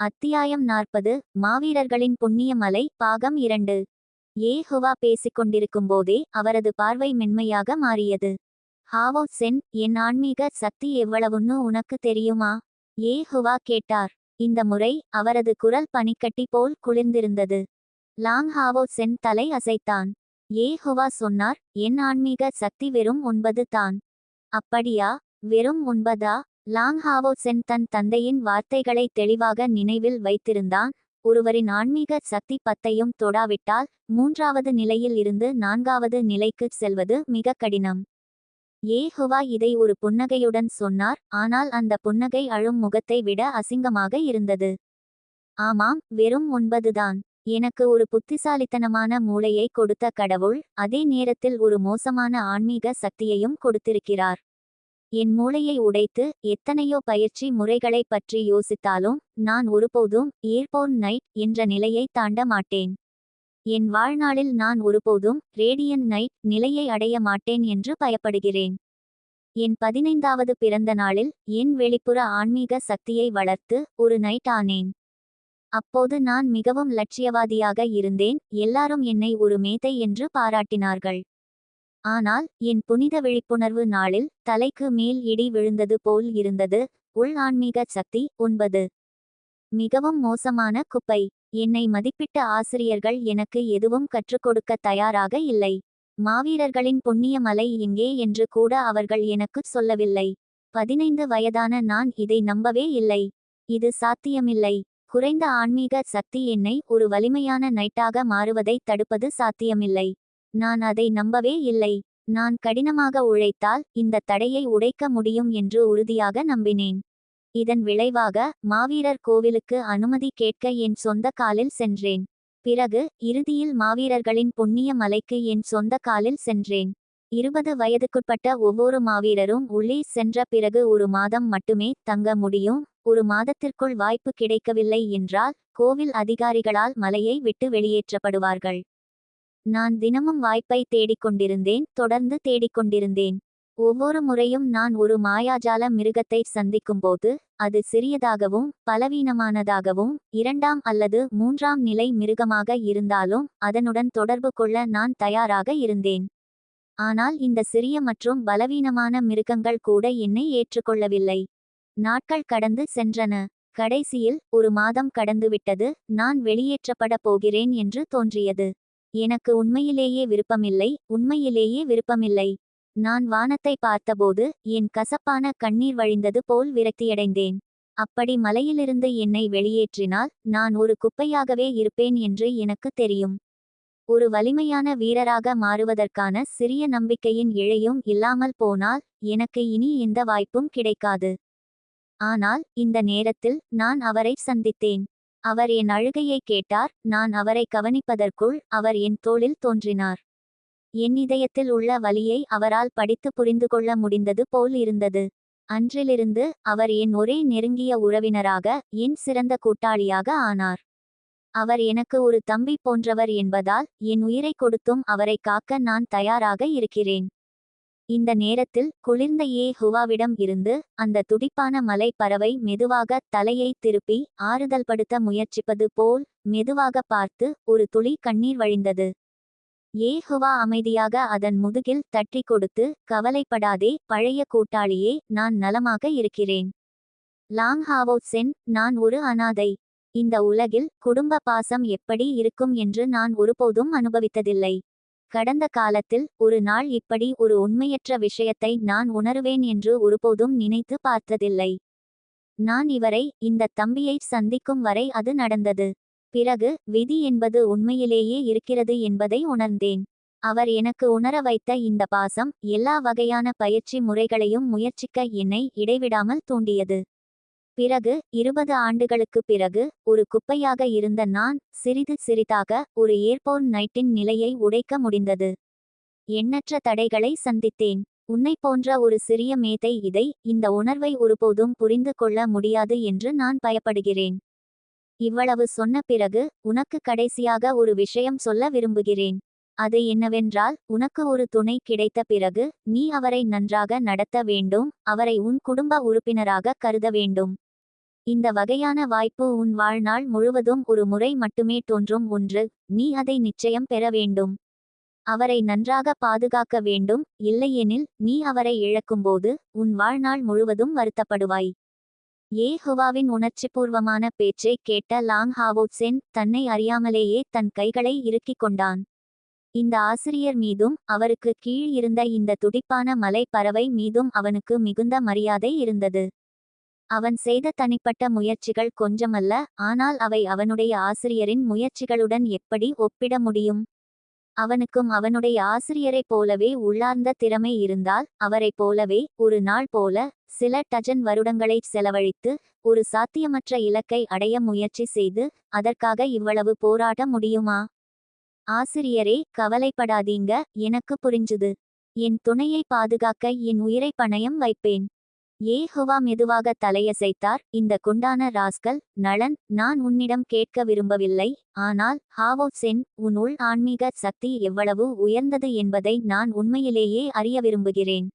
அத்தியாயம் நாற்பது மாவீரர்களின் புண்ணிய மலை பாகம் இரண்டு. ஏஹுவா பேசிக்கொண்டிருக்கும் போதே அவரது பார்வை மென்மையாக மாறியது. ஹாவோ சென் என் ஆன்மீக சக்தி எவ்வளவுன்னு உனக்கு தெரியுமா? ஏ ஹுவா கேட்டார். இந்த முறை அவரது குரல் பனிக்கட்டி போல் குளிர்ந்திருந்தது. லாங் ஹாவோ சென் தலை அசைத்தான். ஏ ஹுவா சொன்னார் என் ஆன்மீக சக்தி வெறும் ஒன்பது தான். அப்படியா வெறும் ஒன்பதா? லாங் ஹாவோ சென் தன் தந்தையின் வார்த்தைகளை தெளிவாக நினைவில் வைத்திருந்தான். ஒருவரின் ஆன்மீக சக்தி பத்தையும் தொடாவிட்டால் மூன்றாவது நிலையில் இருந்து நான்காவது நிலைக்குச் செல்வது மிக கடினம். ஏஹுவா இதை ஒரு புன்னகையுடன் சொன்னார் ஆனால் அந்த புன்னகை அழும் முகத்தை விட அசிங்கமாக இருந்தது. ஆமாம் வெறும் ஒன்பதுதான். எனக்கு ஒரு புத்திசாலித்தனமான மூளையை கொடுத்த கடவுள் அதே நேரத்தில் ஒரு மோசமான ஆன்மீக சக்தியையும் கொடுத்திருக்கிறார். என் மூளையை உடைத்து எத்தனையோ பயிற்சி முறைகளை பற்றி யோசித்தாலும் நான் ஒருபோதும் ஏர்போர்ன் நைட் என்ற நிலையை தாண்ட மாட்டேன். என் வாழ்நாளில் நான் ஒருபோதும் ரேடியன் நைட் நிலையை அடைய மாட்டேன் என்று பயப்படுகிறேன். என் பதினைந்தாவது பிறந்த நாளில் என் வெளிப்புற ஆன்மீக சக்தியை வளர்த்து ஒரு நைட் ஆனேன். அப்போது நான் மிகவும் லட்சியவாதியாக இருந்தேன். எல்லாரும் என்னை ஒரு மேதை என்று பாராட்டினார்கள். ஆனால் என் புனித விழிப்புணர்வு நாளில் தலைக்கு மேல் இடி விழுந்தது போல் இருந்தது உள் ஆன்மீக சக்தி ஒன்பது. மிகவும் மோசமான குப்பை. என்னை மதிப்பிட்ட ஆசிரியர்கள் எனக்கு எதுவும் கற்றுக் கொடுக்க தயாராக இல்லை. மாவீரர்களின் புண்ணிய மலை எங்கே என்று கூட அவர்கள் எனக்குச் சொல்லவில்லை. பதினைந்து வயதான நான் இதை நம்பவே இல்லை. இது சாத்தியமில்லை. குறைந்த ஆன்மீக சக்தி என்னை ஒரு வலிமையான நைட்டாக மாறுவதை தடுப்பது சாத்தியமில்லை. நான் அதை நம்பவே இல்லை. நான் கடினமாக உழைத்தால் இந்த தடையை உடைக்க முடியும் என்று உறுதியாக நம்பினேன். இதன் விளைவாக மாவீரர் கோவிலுக்கு அனுமதி கேட்க என் சொந்த காலில் சென்றேன். பிறகு இறுதியில் மாவீரர்களின் புண்ணிய மலைக்கு என் சொந்த காலில் சென்றேன். இருபது வயதுக்குட்பட்ட ஒவ்வொரு மாவீரரும் உள்ளே சென்ற பிறகு ஒரு மாதம் மட்டுமே தங்க முடியும். ஒரு மாதத்திற்குள் வாய்ப்பு கிடைக்கவில்லை என்றால் கோவில் அதிகாரிகளால் மலையை விட்டு வெளியேற்றப்படுவார்கள். நான் தினமும் வாய்ப்பை தேடிக்கொண்டிருந்தேன் தொடர்ந்து தேடிக்கொண்டிருந்தேன். ஒவ்வொரு முறையும் நான் ஒரு மாயாஜால மிருகத்தை சந்திக்கும்போது அது சிறியதாகவும் பலவீனமானதாகவும் இரண்டாம் அல்லது மூன்றாம் நிலை மிருகமாக இருந்தாலும் அதனுடன் தொடர்பு கொள்ள நான் தயாராக இருந்தேன். ஆனால் இந்த சிறிய மற்றும் பலவீனமான மிருகங்கள் கூட என்னை ஏற்றுக்கொள்ளவில்லை. நாட்கள் கடந்து சென்றன. கடைசியில் ஒரு மாதம் கடந்துவிட்டது நான் வெளியேற்றப்பட போகிறேன் என்று தோன்றியது. எனக்கு உண்மையிலேயே விருப்பமில்லை உண்மையிலேயே விருப்பமில்லை. நான் வானத்தை பார்த்தபோது என் கசப்பான கண்ணீர் வழிந்தது போல் விரக்தியடைந்தேன். அப்படி மலையிலிருந்து என்னை வெளியேற்றினால் நான் ஒரு குப்பையாகவே இருப்பேன் என்று எனக்கு தெரியும். ஒரு வலிமையான வீரராக மாறுவதற்கான சிறிய நம்பிக்கையின் இழையும் இல்லாமல் போனால் எனக்கு இனி எந்த வாய்ப்பும் கிடைக்காது. ஆனால் இந்த நேரத்தில் நான் அவரை சந்தித்தேன். அவர் என் அழுகையை கேட்டார் நான் அவரை கவனிப்பதற்குள் அவர் என் தோளில் தோன்றினார். என் இதயத்தில் உள்ள வலியை அவரால் படித்து புரிந்து கொள்ள முடிந்தது போல் இருந்தது. அன்றிலிருந்து அவர் என் ஒரே நெருங்கிய உறவினராக என் சிறந்த கூட்டாளியாக ஆனார். அவர் எனக்கு ஒரு தம்பி போன்றவர் என்பதால் என் உயிரை கொடுத்தும் அவரை காக்க நான் தயாராக இருக்கிறேன். இந்த நேரத்தில் குளிர்ந்த ஏ ஹுவாவிடம் இருந்து அந்த துடிப்பான மலை பறவை மெதுவாக தலையை திருப்பி ஆறுதல்படுத்த முயற்சிப்பது போல் மெதுவாக பார்த்து ஒரு துளி கண்ணீர் வழிந்தது. ஏஹுவா அமைதியாக அதன் முதுகில் தட்டி கொடுத்து கவலைப்படாதே பழைய கூட்டாளியே நான் நலமாக இருக்கிறேன். லாங் ஹாவோ சென் நான் ஒரு அனாதை. இந்த உலகில் குடும்ப பாசம் எப்படி இருக்கும் என்று நான் ஒருபோதும் அனுபவித்ததில்லை. கடந்த காலத்தில் ஒரு நாள் இப்படி ஒரு உண்மையற்ற விஷயத்தை நான் உணருவேன் என்று ஒருபோதும் நினைத்து பார்த்ததில்லை. நான் இவரை இந்த தம்பியை சந்திக்கும் வரை அது நடந்தது. பிறகு விதி என்பது உண்மையிலேயே இருக்கிறது என்பதை உணர்ந்தேன். அவர் எனக்கு உணர வைத்த இந்த பாசம் எல்லா வகையான பயிற்சி முறைகளையும் முயற்சிக்க என்னை இடைவிடாமல் தூண்டியது. பிறகு இருபது ஆண்டுகளுக்கு பிறகு ஒரு குப்பையாக இருந்த நான் சிறிது சிறிதாக ஒரு ஏர்போர்ன் நைட்டின் நிலையை உடைக்க முடிந்தது. எண்ணற்ற தடைகளை சந்தித்தேன். உன்னை போன்ற ஒரு சிறிய மேதை இதை இந்த உணர்வை ஒருபோதும் புரிந்து கொள்ள முடியாது என்று நான் பயப்படுகிறேன். இவ்வளவு சொன்ன பிறகு உனக்கு கடைசியாக ஒரு விஷயம் சொல்ல விரும்புகிறேன். அது என்னவென்றால் உனக்கு ஒரு துணை கிடைத்த பிறகு நீ அவரை நன்றாக நடத்த வேண்டும் அவரை உன் குடும்ப உறுப்பினராக கருத வேண்டும். இந்த வகையான வாய்ப்பு உன் வாழ்நாள் முழுவதும் ஒரு முறை மட்டுமே தோன்றும். ஒன்று நீ அதை நிச்சயம் பெற வேண்டும். அவரை நன்றாக பாதுகாக்க வேண்டும். இல்லையெனில் நீ அவரை இழக்கும்போது உன் வாழ்நாள் முழுவதும் வருத்தப்படுவாய். ஏஹோவாவின் உணர்ச்சிபூர்வமான பேச்சை கேட்ட லாங் ஹாவோட்சென் தன்னை அறியாமலேயே தன் கைகளை இறுக்கிக் கொண்டான். இந்த ஆசிரியர் மீதும் அவருக்கு கீழ் இருந்த இந்த துடிப்பான மலை பறவை மீதும் அவனுக்கு மிகுந்த மரியாதை இருந்தது. அவன் செய்த தனிப்பட்ட முயற்சிகள் கொஞ்சமல்ல ஆனால் அவை அவனுடைய ஆசிரியரின் முயற்சிகளுடன் எப்படி ஒப்பிட முடியும்? அவனுக்கும் அவனுடைய ஆசிரியரைப் போலவே உள்ளார்ந்த திறமை இருந்தால் அவரைப் போலவே ஒரு நாள் போல சில டஜன் வருடங்களை செலவழித்து ஒரு சாத்தியமற்ற இலக்கை அடைய முயற்சி செய்து அதற்காக இவ்வளவு போராட முடியுமா? ஆசிரியரே கவலைப்படாதீங்க எனக்கு புரிஞ்சுது. என் துணையை பாதுகாக்க என் உயிரை பணயம் வைப்பேன். ஏஹுவா மெதுவாக தலையசைத்தார் இந்த குண்டான ராஸ்கல் நளன் நான் உன்னிடம் கேட்க விரும்பவில்லை ஆனால் ஹாவோ சென் உன் உள் ஆன்மீக சக்தி எவ்வளவு உயர்ந்தது என்பதை நான் உண்மையிலேயே அறிய விரும்புகிறேன்.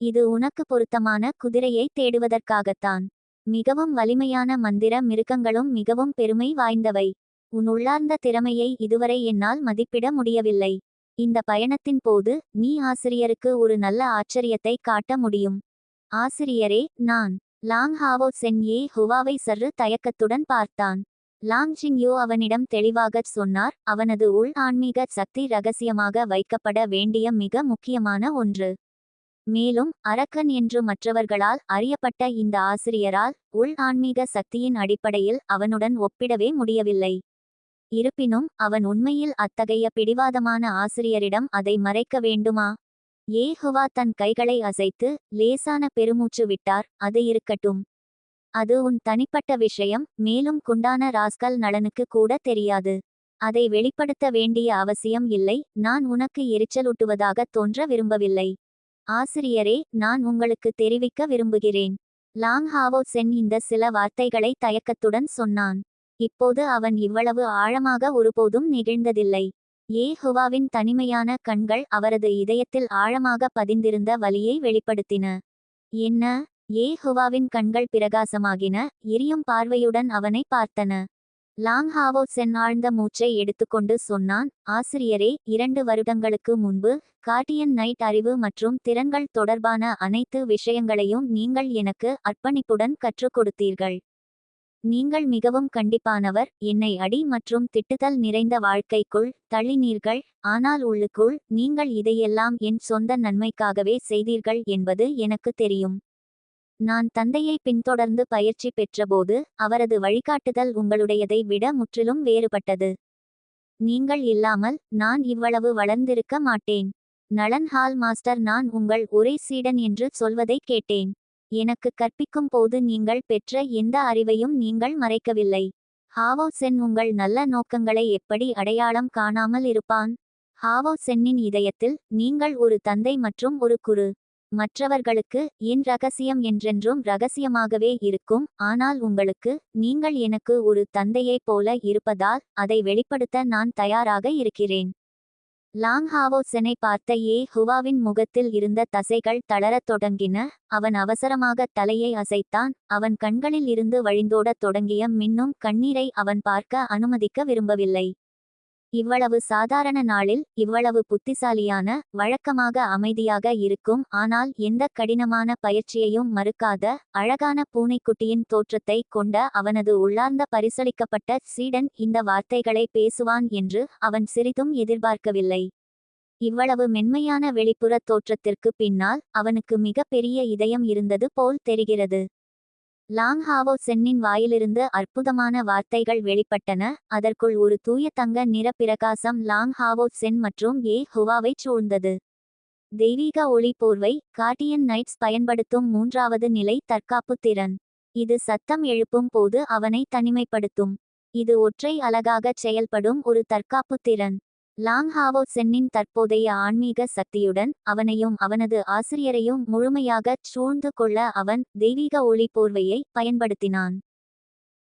இது உனக்கு பொருத்தமான குதிரையை தேடுவதற்காகத்தான். மிகவும் வலிமையான மந்திர மிருகங்களும் மிகவும் பெருமை வாய்ந்தவை. உன் உள்ளார்ந்த திறமையை இதுவரை என்னால் மதிப்பிட முடியவில்லை. இந்த பயணத்தின் போது நீ ஆசிரியருக்கு ஒரு நல்ல ஆச்சரியத்தை காட்ட முடியும். ஆசிரியரே நான் லாங் ஹாவோ சென் ஏ ஹுவாவை சற்று தயக்கத்துடன் பார்த்தான். லாங் ஜிங்யோ அவனிடம் தெளிவாகச் சொன்னார் அவனது உள் ஆன்மீக சக்தி ரகசியமாக வைக்கப்பட வேண்டிய மிக முக்கியமான ஒன்று. மேலும் அரக்கன் என்று மற்றவர்களால் அறியப்பட்ட இந்த ஆசிரியரால் உள் ஆன்மீக சக்தியின் அடிப்படையில் அவனுடன் ஒப்பிடவே முடியவில்லை. இருப்பினும் அவன் உண்மையில் அத்தகைய பிடிவாதமான ஆசிரியரிடம் அதை மறைக்க வேண்டுமா? ஏஹுவா தன் கைகளை அசைத்து லேசான பெருமூச்சு விட்டார் அது இருக்கட்டும். அது உன் தனிப்பட்ட விஷயம் மேலும் குண்டான ராஸ்கல் நலனுக்கு கூட தெரியாது. அதை வெளிப்படுத்த வேண்டிய அவசியம் இல்லை நான் உனக்கு எரிச்சலூட்டுவதாக தோன்ற விரும்பவில்லை. ஆசிரியரே நான் உங்களுக்கு தெரிவிக்க விரும்புகிறேன். லாங் ஹாவோ சென் இந்த சில வார்த்தைகளை தயக்கத்துடன் சொன்னான். இப்போது அவன் இவ்வளவு ஆழமாக ஒருபோதும் நிகழ்ந்ததில்லை. ஏஹுவாவின் தனிமையான கண்கள் அவரது இதயத்தில் ஆழமாக பதிந்திருந்த வலியை வெளிப்படுத்தின. என்ன? ஏஹுவாவின் கண்கள் பிரகாசமாகின எரியும் பார்வையுடன் அவனை பார்த்தன. லாங் ஹாவோ சென் ஆழ்ந்த மூச்சை எடுத்துக்கொண்டு சொன்னான் ஆசிரியரே இரண்டு வருடங்களுக்கு முன்பு கார்டியன் நைட் அறிவு மற்றும் திறன்கள் தொடர்பான அனைத்து விஷயங்களையும் நீங்கள் எனக்கு அர்ப்பணிப்புடன் கற்றுக் கொடுத்தீர்கள். நீங்கள் மிகவும் கண்டிப்பானவர் என்னை அடி மற்றும் திட்டுதல் நிறைந்த வாழ்க்கைக்குள் தள்ளினீர்கள் ஆனால் உள்ளுக்குள் நீங்கள் இதையெல்லாம் என் சொந்த நன்மைக்காகவே செய்தீர்கள் என்பது எனக்கு தெரியும். நான் தந்தையை பின்தொடர்ந்து பயிற்சி பெற்றபோது அவரது வழிகாட்டுதல் உங்களுடையதை விட முற்றிலும் வேறுபட்டது. நீங்கள் இல்லாமல் நான் இவ்வளவு வளர்ந்திருக்க மாட்டேன். நலன் ஹால் மாஸ்டர் நான் உங்கள் ஒரே சீடன் என்று சொல்வதை கேட்டேன். எனக்கு கற்பிக்கும் போது நீங்கள் பெற்ற எந்த அறிவையும் நீங்கள் மறைக்கவில்லை. ஹாவோ சென் உங்கள் நல்ல நோக்கங்களை எப்படி அடையாளம் காணாமல் இருப்பான்? ஹாவோ சென்னின் இதயத்தில் நீங்கள் ஒரு தந்தை மற்றும் ஒரு குரு. மற்றவர்களுக்கு என் ரகசியம் என்றென்றும் ரகசியமாகவே இருக்கும். ஆனால் உங்களுக்கு நீங்கள் எனக்கு ஒரு தந்தையைப் போல இருப்பதால் அதை வெளிப்படுத்த நான் தயாராக இருக்கிறேன். லாங் ஹாவோசனை பார்த்த ஏ ஹுவாவின் முகத்தில் இருந்த தசைகள் தளரத் தொடங்கின. அவன் அவசரமாக தலையை அசைத்தான். அவன் கண்களில் இருந்து வழிந்தோடத் தொடங்கிய மின்னும் கண்ணீரை அவன் பார்க்க அனுமதிக்க விரும்பவில்லை. இவ்வளவு சாதாரண நாளில் இவ்வளவு புத்திசாலியான வழக்கமாக அமைதியாக இருக்கும் ஆனால் எந்த கடினமான பயிற்சியையும் மறுக்காத அழகான பூனைக்குட்டியின் தோற்றத்தை கொண்ட அவனது உள்ளார்ந்த பரிசளிக்கப்பட்ட சீடன் இந்த வார்த்தைகளை பேசுவான் என்று அவன் சிறிதும் எதிர்பார்க்கவில்லை. இவ்வளவு மென்மையான வெளிப்புற தோற்றத்திற்கு பின்னால் அவனுக்கு மிக பெரிய இதயம் இருந்தது போல் தெரிகிறது. லாங் ஹாவோ சென்னின் வாயிலிருந்து அற்புதமான வார்த்தைகள் வெளிப்பட்டன. அதற்குள் ஒரு தூய தங்க நிற பிரகாசம் லாங் ஹாவோ சென் மற்றும் ஏ ஹுவாவை சூழ்ந்தது. தெய்வீக ஒளி போர்வை கார்டியன் நைட்ஸ் பயன்படுத்தும் மூன்றாவது நிலை தற்காப்பு திறன். இது சத்தம் எழுப்பும் போது அவனை தனிமைப்படுத்தும். இது ஒற்றை அலகாகச் செயல்படும் ஒரு தற்காப்பு திறன். லாங் ஹாவோ சென்னின் தற்போதைய ஆன்மீக சக்தியுடன் அவனையும் அவனது ஆசிரியரையும் முழுமையாகச் சூழ்ந்து கொள்ள அவன் தெய்வீக ஒளி போர்வையை பயன்படுத்தினான்.